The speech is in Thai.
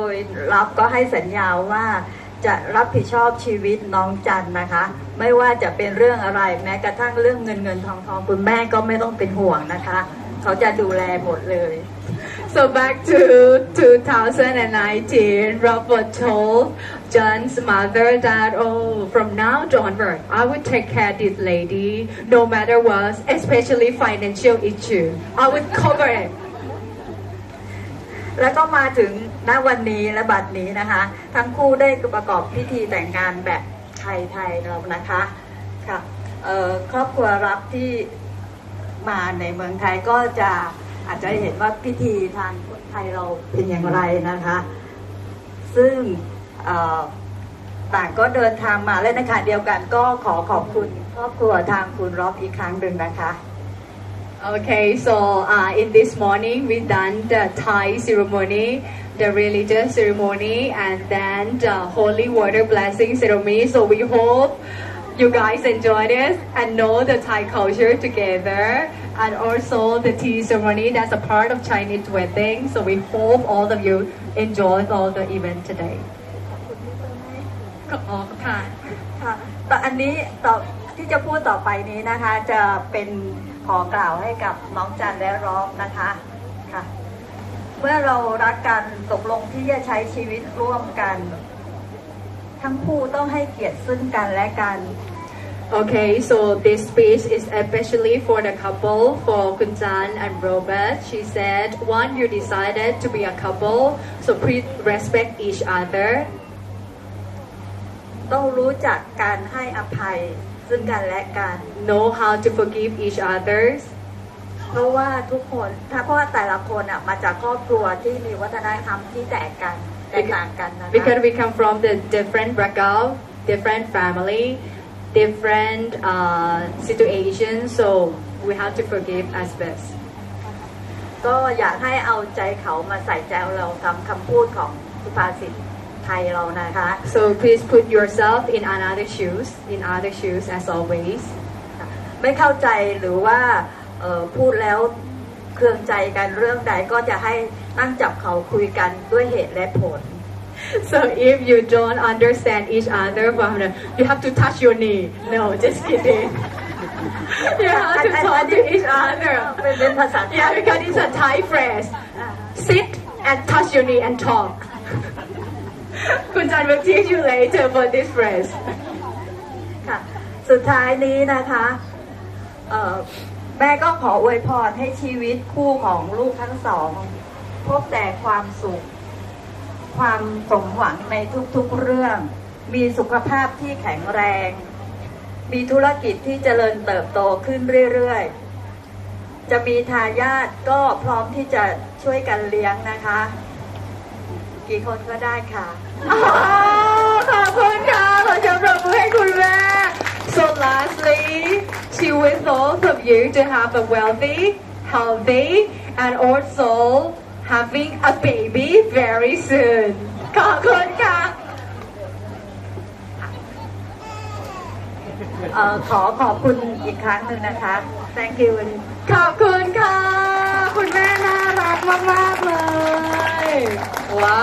โดยรับก็ให้สัญญาว่าจะรับผิดชอบชีวิตน้องจันนะคะ ไม่ว่าจะเป็นเรื่องอะไรแม้กระทั่งเรื่องเงินเงินทองทองคุณแม่ก็ไม่ต้องเป็นห่วงนะคะ เขาจะดูแลหมดเลย So back to 2019, Robert told John's mother that, oh, from now onward, I would take care of this lady, no matter what, especially financial issue. I would cover it. แล้วก็มาถึงณวันนี้และบัดนี้นะคะ ทั้งคู่ได้ประกอบพิธีแต่งงานแบบไทยๆเรานะคะค่ะครอบครัวรับที่มาในเมืองไทยก็จะอาจจะเห็นว่าพิธีทางคนไทยเราเป็นอย่างไรนะคะ ซึ่งต่างก็เดินทางมาและในขณะเดียวกันก็ขอขอบคุณครอบครัวทางคุณรอบอีกครั้งหนึ่งนะคะ Okay, so uh, in this morning we done the Thai ceremony, the religious ceremony, and then the holy water blessing ceremony. So we hope you guys enjoy this and know the Thai culture together, and also the tea ceremony. That's a part of Chinese wedding. So we hope all of you enjoy all the event today. อ๋อค่ะ ค่ะแต่อันนี้ต่อที่จะพูดต่อไปนี้นะคะ จะเป็นข อกล่าวให้กับน้องจันและร้องนะคะค่ะ เมื่อเรารักกันตกลงที่จะใช้ชีวิตร่วมกัน ทั้งคู่ต้องให้เกียรติซึ่งกันและกัน Okay, so this speech is especially for the couple, for Kunjan and Robert. She said, one, you decided to be a couple, so please respect each other. ต้องรู้จักการให้อภัย ซึ่งกันและกัน Know how to forgive each others. เพราะว่าทุกคนถ้าเพราะว่าแต่ละคนอะมาจากครอบครัวที่มีวัฒนธรรมที่แตกกันแตกต่างกันนะคะ Because we come from the different background, different family, different uh, situations, so we have to forgive as best. ก็อยากให้เอาใจเขามาใส่ใจเราทำคำพูดของสุภาษิต ไทยเรานะคะ So please put yourself in another shoes, in other shoes as always. ไม่เข้าใจหรือว่าเอ่อพูดแล้วเครืองใจกันเรื่องใดก็จะให้ตั้งจับเขาคุยกันด้วยเหตุและผล So if you don't understand each other, well, you have to touch your knee. No, just kidding. you have to talk to each other. เป็นเป็นภาษาไทย Yeah, because it's a Thai phrase. Sit and touch your knee and talk. Kunjan will teach you later for this phrase. ค่ะ สุดท้ายนี้นะคะแม่ก็ขออวยพรให้ชีวิตคู่ของลูกทั้งสอง พบแต่ความสุข ความสมหวังในทุกๆเรื่อง มีสุขภาพที่แข็งแรง มีธุรกิจที่เจริญเติบโตขึ้นเรื่อยๆ จะมีทายาทก็พร้อมที่จะช่วยกันเลี้ยงนะคะ กี่คนก็ได้ค่ะอขอบคุณค่ะขอเชิญปรบมือให้คุณแม่ So lastly she wishes both of you to have a wealthy healthy and also having a baby very soon ขอบคุณค่ะอขอขอบคุณอีกครั้งหนึ่งนะคะ thank you ขอบคุณค่ะ คุณแม่น่ารักมาก ๆ เลย ว้าว